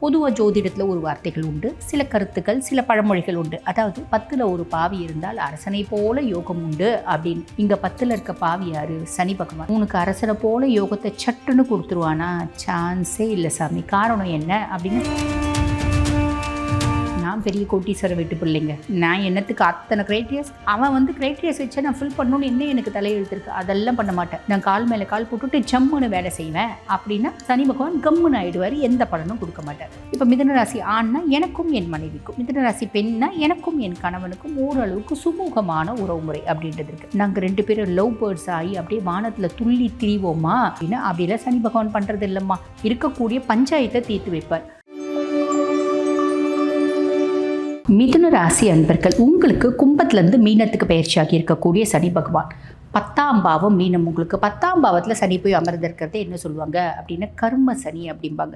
பொதுவாக ஜோதிடத்தில் ஒரு வார்த்தைகள் உண்டு சில கருத்துக்கள் சில பழமொழிகள் உண்டு. அதாவது பத்தில் ஒரு பாவி இருந்தால் அரசனை போல யோகம் உண்டு அப்படின்னு. இங்கே பத்தில் இருக்க பாவி யாரு? சனி பகவான். உனக்கு அரசனை போல யோகத்தை சட்டுன்னு கொடுத்துருவானா? சான்ஸே இல்லை சாமி. காரணம் என்ன அப்படின்னு நான் பெரிய கோட்டீஸ்வர வீட்டு பிள்ளைங்க. நான் என்னத்துக்கு அத்தனை கிரைட்டீரியாஸ் அவன் வந்து கிரைட்டீரியாஸ் வச்சு நான் ஃபில் பண்ணணும்னு என்ன எனக்கு தலையெழுத்திருக்கு? அதெல்லாம் பண்ண மாட்டேன். நான் கால் மேலே கால் போட்டுட்டு ஜம்முன்னு வேலை செய்வேன். அப்படின்னா சனி பகவான் கம்முன்னு ஆயிடுவார். எந்த பலனும் கொடுக்க மாட்டார். இப்போ மிதனராசி ஆண்னா எனக்கும் என் மனைவிக்கும் மிதனராசி பெண்ணா எனக்கும் என் கணவனுக்கும் ஓரளவுக்கு சுமூகமான உறவுமுறை அப்படின்றது இருக்கு. நாங்கள் ரெண்டு பேரும் லவ் பேர்ட்ஸ் ஆகி அப்படியே வானத்தில் துள்ளி திரிவோமா? அப்படின்னா அப்படிலாம் சனி பகவான் பண்ணுறது இல்லைம்மா. இருக்கக்கூடிய பஞ்சாயத்தை தீர்த்து வைப்பார். மிதுன ராசி அன்பர்கள் உங்களுக்கு கும்பத்திலேருந்து மீனத்துக்கு பயிற்சியாகி இருக்கக்கூடிய சனி பகவான். பத்தாம் பாவம் மீனம் உங்களுக்கு. பத்தாம் பாவத்தில் சனி போய் அமர்ந்திருக்கிறதே என்ன சொல்லுவாங்க? அப்படின்னா கர்ம சனி அப்படிம்பாங்க.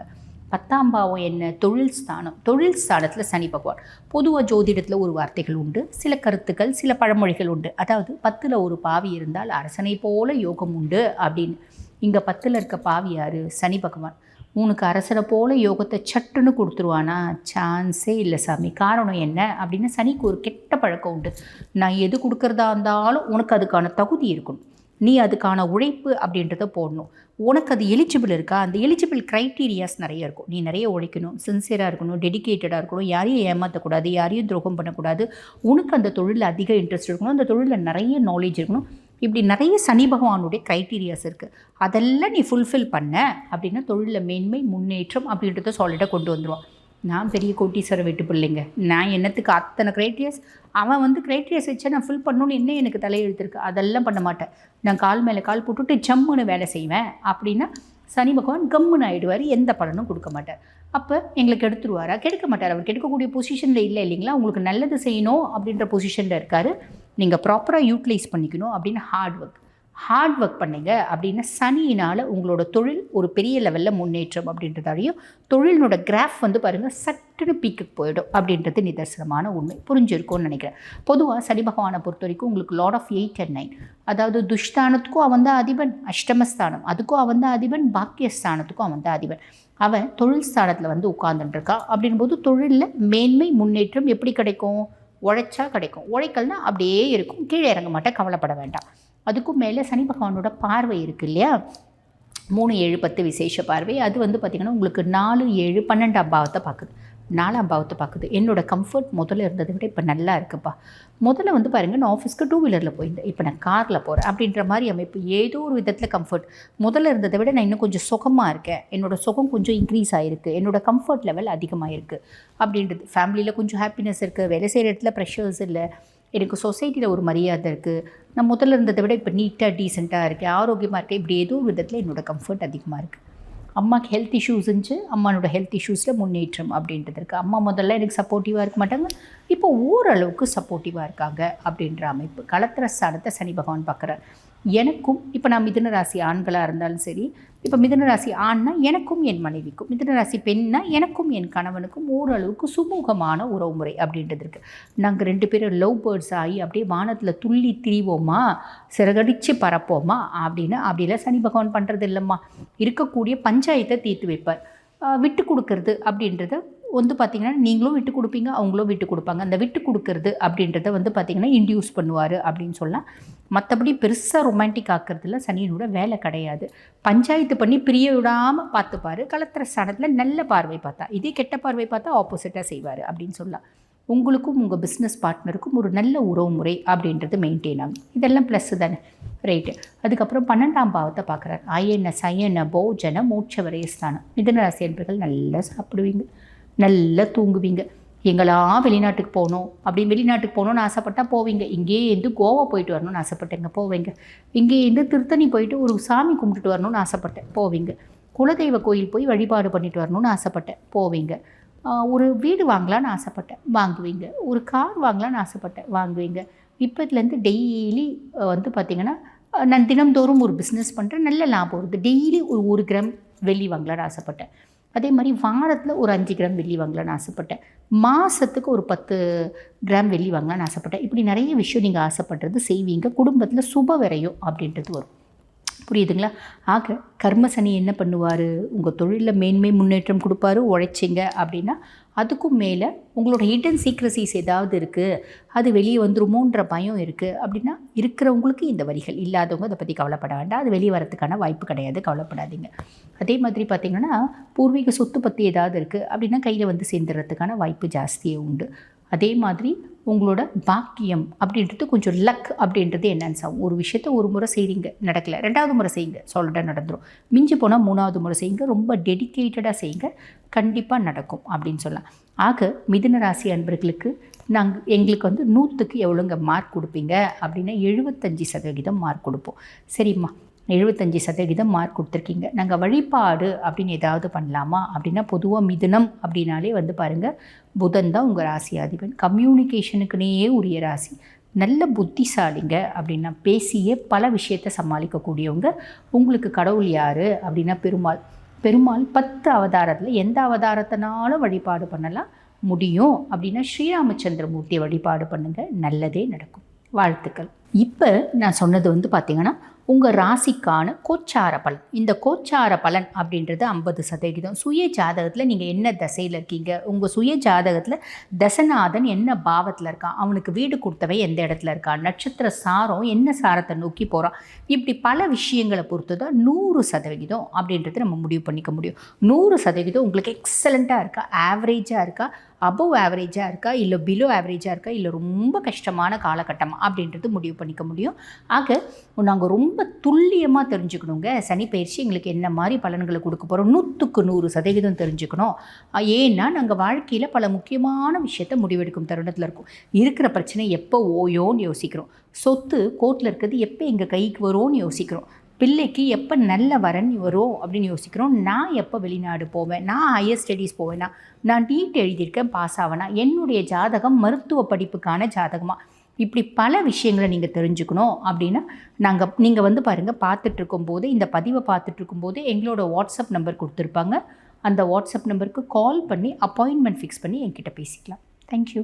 பத்தாம் பாவம் என்ன? தொழில் ஸ்தானம். தொழில் ஸ்தானத்தில் சனி பகவான். பொதுவாக ஜோதிடத்தில் ஒரு வார்த்தைகள் உண்டு சில கருத்துக்கள் சில பழமொழிகள் உண்டு. அதாவது பத்தில் ஒரு பாவி இருந்தால் அரசனை போல யோகம் உண்டு அப்படின்னு. இங்கே பத்தில் இருக்க பாவி யார்? சனி பகவான். உனக்கு அரசரை போல யோகத்தை சட்டுன்னு கொடுத்துருவானா? சான்ஸே இல்லை சாமி. காரணம் என்ன அப்படின்னு சனிக்கு ஒரு கெட்ட பழக்கம் உண்டு. நான் எது கொடுக்குறதா இருந்தாலும் உனக்கு அதுக்கான தகுதி இருக்கணும். நீ அதுக்கான உழைப்பு அப்படின்றத போடணும். உனக்கு அது எலிஜிபிள் இருக்கா? அந்த எலிஜிபிள் க்ரைட்டீரியாஸ் நிறைய இருக்கும். நீ நிறைய உழைக்கணும். சின்சியராக இருக்கணும் டெடிகேட்டடாக இருக்கணும். யாரையும் ஏமாற்றக்கூடாது யாரையும் துரோகம் பண்ணக்கூடாது. உனக்கு அந்த தொழிலில் அதிக இன்ட்ரெஸ்ட் இருக்கணும். அந்த தொழிலில் நிறைய நாலேஜ் இருக்கணும். இப்படி நிறைய சனி பகவானுடைய க்ரைட்டீரியாஸ் இருக்குது அதெல்லாம் நீ ஃபுல்ஃபில் பண்ண அப்படின்னா தொழிலில் மேன்மை முன்னேற்றம் அப்படின்றத சாலிடாக கொண்டு வந்துடுவான் நான் பெரிய கோட்டீஸ்வர வீட்டு பிள்ளைங்க. நான் என்னத்துக்கு அத்தனை க்ரைட்டீரியாஸ் அவன் வந்து க்ரைட்டீரியாஸ் வச்சா நான் ஃபில் பண்ணணும்னு என்ன எனக்கு தலையெழுத்திருக்கு? அதெல்லாம் பண்ண மாட்டேன். நான் கால் மேலே கால் போட்டுட்டு ஜம்முன்னு வேலை செய்வேன். அப்படின்னா சனி பகவான் கம்முன்னு ஆகிடுவார் எந்த பலனும் கொடுக்க மாட்டார். அப்போ எங்களுக்கு எடுத்துருவாரா? கெடுக்க மாட்டார். அவர் கெடுக்கக்கூடிய பொசிஷனில் இல்லை இல்லைங்களா? உங்களுக்கு நல்லது செய்யணும் அப்படின்ற பொசிஷனில் இருக்கார். நீங்கள் ப்ராப்பராக யூட்டிலைஸ் பண்ணிக்கணும் அப்படின்னு ஹார்ட் ஒர்க் ஹார்ட் ஒர்க் பண்ணுங்கள் அப்படின்னா சனியினால் உங்களோட தொழில் ஒரு பெரிய லெவலில் முன்னேற்றம் அப்படின்றதாலையும் தொழிலினோட கிராஃப் வந்து பாருங்கள் சட்டுன்னு பீக்குக்கு போயிடும் அப்படின்றது நிதர்சனமான உண்மை. புரிஞ்சிருக்கும்னு நினைக்கிறேன். பொதுவாக சனி பகவானை பொறுத்த வரைக்கும் உங்களுக்கு lot of eight and nine அதாவது துஷ்தானத்துக்கும் அவன் தான் அதிபன் அஷ்டமஸ்தானம். அதுக்கும் அவன் தான் அதிபன் பாக்கியஸ்தானத்துக்கும் அவன் தான் அதிபன். அவன் தொழில் ஸ்தானத்தில் வந்து உட்கார்ந்துட்டுருக்கான் அப்படின்போது தொழிலில் மேன்மை முன்னேற்றம் எப்படி கிடைக்கும்? உழைச்சா கிடைக்கும். உழைக்கல்னா அப்படியே இருக்கும். கீழே இறங்க மாட்டேன். கவலைப்பட வேண்டாம். அதுக்கும் மேலே சனி பகவானோட பார்வை இருக்குது இல்லையா? மூணு ஏழு பத்து விசேஷ பார்வை. அது வந்து பார்த்திங்கன்னா உங்களுக்கு நாலு ஏழு பன்னெண்டாம் பாவத்தை பார்க்குது. நாலாம் பாவத்தை பார்க்குது. என்னோட கம்ஃபர்ட் முதல்ல இருந்ததை விட இப்போ நல்லா இருக்குப்பா. முதல்ல வந்து பாருங்கள் நான் ஆஃபீஸ்க்கு டூ வீலரில் போயிருந்தேன். இப்போ நான் காரில் போகிறேன் அப்படின்ற மாதிரி அமைப்பு ஏதோ ஒரு விதத்தில் கம்ஃபர்ட் முதல்ல இருந்ததை விட நான் இன்னும் கொஞ்சம் சுகமாக இருக்கேன். என்னோட சுகம் கொஞ்சம் இன்க்ரீஸ் ஆகிருக்கு என்னோடய கம்ஃபர்ட் லெவல் அதிகமாக இருக்குது அப்படின்றது ஃபேமிலியில் கொஞ்சம் ஹாப்பினஸ் இருக்குது வேலை செய்கிற இடத்துல ப்ரெஷர்ஸ் இல்லை. எனக்கு சொசைட்டியில் ஒரு மரியாதை இருக்குது நான் முதல்ல இருந்ததை விட இப்போ நீட்டாக டீசெண்டாக இருக்கேன். ஆரோக்கியமாக இருக்கேன். இப்படி ஏதோ ஒரு விதத்தில் என்னோடய கம்ஃபர்ட் அதிகமாக இருக்குது அம்மாவுக்கு ஹெல்த் இஷ்யூஸ் இருந்துச்சு அம்மானோட ஹெல்த் இஷ்யூஸில் முன்னேற்றம் அப்படின்றது இருக்குது அம்மா முதல்ல எனக்கு சப்போர்ட்டிவாக இருக்க மாட்டாங்க. இப்போ ஓரளவுக்கு சப்போர்ட்டிவாக இருக்காங்க அப்படின்ற அமைப்பு. களத்திர ஸ்தானத்தை சனி பகவான் பார்க்குறார். எனக்கும் இப்போ நான் மிதுன ராசி ஆண்களாக இருந்தாலும் சரி இப்போ மிதுனராசி ஆண்னா எனக்கும் என் மனைவிக்கும் மிதுனராசி பெண்ணா எனக்கும் என் கணவனுக்கும் ஓரளவுக்கு சுமூகமான உறவுமுறை அப்படின்றது இருக்குது நாங்கள் ரெண்டு பேரும் லவ் பேர்ட்ஸ் ஆகி அப்படியே வானத்தில் துள்ளி திரிவோமா? சிறகடிச்சு பறப்போமா? அப்படின்னு அப்படிலாம் சனி பகவான் பண்ணுறது இல்லைம்மா. இருக்கக்கூடிய பஞ்சாயத்தை தீர்த்து வைப்பார். விட்டு கொடுக்கறது அப்படின்றத வந்து பார்த்திங்கன்னா நீங்களும் விட்டு கொடுப்பீங்க அவங்களும் விட்டு கொடுப்பாங்க. அந்த விட்டு கொடுக்கறது அப்படின்றத வந்து பார்த்திங்கன்னா இன்டியூஸ் பண்ணுவார் அப்படின்னு சொல்லலாம். மற்றபடி பெருசாக ரொமான்டிக் ஆக்கிறதுல சனியனோட வேலை கிடையாது. பஞ்சாயத்து பண்ணி பிரிய விடாமல் பார்த்துப்பார். கலத்திர ஸ்தானத்தில் நல்ல பார்வை பார்த்தா இதே கெட்ட பார்வை பார்த்தா ஆப்போசிட்டாக செய்வார் அப்படின்னு சொல்லலாம். உங்களுக்கும் உங்கள் பிஸ்னஸ் பார்ட்னருக்கும் ஒரு நல்ல உறவு முறை அப்படின்றது மெயின்டைன் ஆகும். இதெல்லாம் ப்ளஸ் தானே? ரைட்டு அதுக்கப்புறம் பன்னெண்டாம் பாவத்தை பார்க்குறாரு. அயன சயன போஜன மோட்ச வரையஸ்தானம். மிதன ராசி என்பர்கள் நல்லா சாப்பிடுவீங்க. நல்லா தூங்குவீங்க. எங்கெல்லாம் வெளிநாட்டுக்கு போகணும். அப்படி வெளிநாட்டுக்கு போகணும்னு ஆசைப்பட்டா போவீங்க. இங்கேயே இருந்து கோவா போயிட்டு வரணும்னு ஆசைப்பட்டேங்க போவீங்க. இங்கேயே திருத்தணி போயிட்டு ஒரு சாமி கும்பிட்டுட்டு வரணும்னு ஆசைப்பட்டேன். போவீங்க. குலதெய்வ கோயில் போய் வழிபாடு பண்ணிட்டு வரணும்னு ஆசைப்பட்டேன். போவீங்க. ஒரு வீடு வாங்கலான்னு ஆசைப்பட்டேன். வாங்குவீங்க. ஒரு கார் வாங்கலான்னு ஆசைப்பட்டேன். வாங்குவீங்க. இப்போதுலேருந்து டெய்லி வந்து பார்த்திங்கன்னா நான் தினம்தோறும் ஒரு பிஸ்னஸ் பண்ணுறேன் நல்ல லாபம் வருது. டெய்லி ஒரு ஒரு கிராம் வெள்ளி வாங்கலான்னு ஆசைப்பட்டேன். அதே மாதிரி வாரத்தில் ஒரு அஞ்சு கிராம் வெள்ளி வாங்கலான்னு ஆசைப்பட்டேன். மாதத்துக்கு ஒரு பத்து கிராம் வெள்ளி வாங்கலான்னு ஆசைப்பட்டேன். இப்படி நிறைய விஷயம் நீங்கள் ஆசைப்படுறது செய்வீங்க. குடும்பத்தில் சுப விரையும் அப்படின்றது வரும். புரியுதுங்களா? ஆக கர்ம சனி என்ன பண்ணுவார்? உங்கள் தொழிலில் மேன்மை முன்னேற்றம் கொடுப்பாரு உழைச்சிங்க அப்படின்னா அதுக்கும் மேலே உங்களோட ஹிடன் சீக்ரசிஸ் ஏதாவது இருக்குது அது வெளியே வந்துருமோன்ற பயம் இருக்குது அப்படின்னா இருக்கிறவங்களுக்கு இந்த வரிகள் இல்லாதவங்க அதை பற்றி கவலைப்பட வேண்டாம். அது வெளியே வரதுக்கான வாய்ப்பு கிடையாது கவலைப்படாதீங்க. அதே மாதிரி பார்த்திங்கன்னா பூர்வீக சொத்து பற்றி ஏதாவது இருக்குது அப்படின்னா கையில் வந்து சேர்ந்துடுறதுக்கான வாய்ப்பு ஜாஸ்தியே உண்டு. அதே மாதிரி உங்களோட பாக்கியம் அப்படின்றது கொஞ்சம் லக் அப்படின்றது என்னன்னு ஆகும் ஒரு விஷயத்த ஒரு முறை செய்கிறீங்க நடக்கலை. ரெண்டாவது முறை செய்யுங்க சாலிடாக நடந்துடும் மிஞ்சி போனால் மூணாவது முறை செய்யுங்க ரொம்ப டெடிக்கேட்டடாக செய்யுங்க கண்டிப்பாக நடக்கும் அப்படின்னு சொல்லலாம். ஆக மிதுன ராசி அன்பர்களுக்கு நாங்கள் எங்களுக்கு வந்து நூற்றுக்கு எவ்வளோங்க மார்க் கொடுப்பீங்க அப்படின்னா எழுபத்தஞ்சி சதவிகிதம் மார்க் கொடுப்போம். சரிம்மா? எழுபத்தஞ்சி சதவீதம் மார்க் கொடுத்துருக்கீங்க. நாங்கள் வழிபாடு அப்படின்னு ஏதாவது பண்ணலாமா? அப்படின்னா பொதுவாக மிதுனம் அப்படின்னாலே வந்து பாருங்கள் புதன் தான் உங்கள் ராசி அதிபன். கம்யூனிகேஷனுக்குனே உரிய ராசி. நல்ல புத்திசாலிங்க அப்படின்னா பேசியே பல விஷயத்தை சமாளிக்கக்கூடியவங்க. உங்களுக்கு கடவுள் யார் அப்படின்னா பெருமாள். பெருமாள் பத்து அவதாரத்தில் எந்த அவதாரத்தினாலும் வழிபாடு பண்ணலாம். முடியும் அப்படின்னா ஸ்ரீராமச்சந்திரமூர்த்தியை வழிபாடு பண்ணுங்கள் நல்லதே நடக்கும். வாழ்த்துக்கள். இப்போ நான் சொன்னது வந்து பார்த்திங்கன்னா உங்கள் ராசிக்கான கோச்சார பலன். இந்த கோச்சார பலன் அப்படின்றது ஐம்பது சதவிகிதம். சுய ஜாதகத்தில் நீங்கள் என்ன தசையில் இருக்கீங்க? உங்கள் சுய ஜாதகத்தில் தசநாதன் என்ன பாவத்தில் இருக்கான்? அவனுக்கு வீடு கொடுத்தவன் எந்த இடத்துல இருக்கான் நட்சத்திர சாரம் என்ன சாரத்தை நோக்கி போகிறான் இப்படி பல விஷயங்களை பொறுத்து தான் நூறு சதவிகிதம் அப்படின்றது நம்ம முடிவு பண்ணிக்க முடியும். நூறு சதவிகிதம் உங்களுக்கு எக்ஸலண்ட்டாக இருக்கா? ஆவரேஜாக இருக்கா? அபவ் ஆவரேஜாக இருக்கா இல்லை பிலோ ஆவரேஜாக இருக்கா இல்லை ரொம்ப கஷ்டமான காலகட்டம் அப்படின்றது முடிவு பண்ணிக்க முடியும். ஆக நாங்கள் ரொம்ப துல்லியமாக தெரிஞ்சுக்கணுங்க. சனி பயிற்சி எங்களுக்கு என்ன மாதிரி பலன்களை கொடுக்க போகிறோம் நூற்றுக்கு நூறு சதவீதம் தெரிஞ்சுக்கணும். ஏன்னா நாங்கள் வாழ்க்கையில் பல முக்கியமான விஷயத்தை முடிவெடுக்கும் தருணத்தில் இருக்கும். இருக்கிற பிரச்சனை எப்போ ஓயோன்னு யோசிக்கிறோம். சொத்து கோர்ட்டில் இருக்கிறது எப்போ எங்கள் கைக்கு வரும்னு யோசிக்கிறோம். பிள்ளைக்கு எப்போ நல்ல வரன் வரும் அப்படின்னு யோசிக்கிறோம். நான் எப்போ வெளிநாடு போவேன்? நான் ஹையர் ஸ்டடீஸ் போவேனா? நான் நீட் எழுதியிருக்கேன் பாஸ் ஆவேனா? என்னுடைய ஜாதகம் மருத்துவ படிப்புக்கான ஜாதகமாக இப்படி பல விஷயங்களை நீங்கள் தெரிஞ்சுக்கணும் அப்படின்னா நாங்கள் நீங்கள் வந்து பாருங்கள் பார்த்துட்ருக்கும் போது இந்த பதிவை பார்த்துட்ருக்கும் போது எங்களோட வாட்ஸ்அப் நம்பர் கொடுத்துருப்பாங்க. அந்த வாட்ஸ்அப் நம்பருக்கு கால் பண்ணி அப்பாயின்மெண்ட் ஃபிக்ஸ் பண்ணி என்கிட்ட பேசிக்கலாம். தேங்க்யூ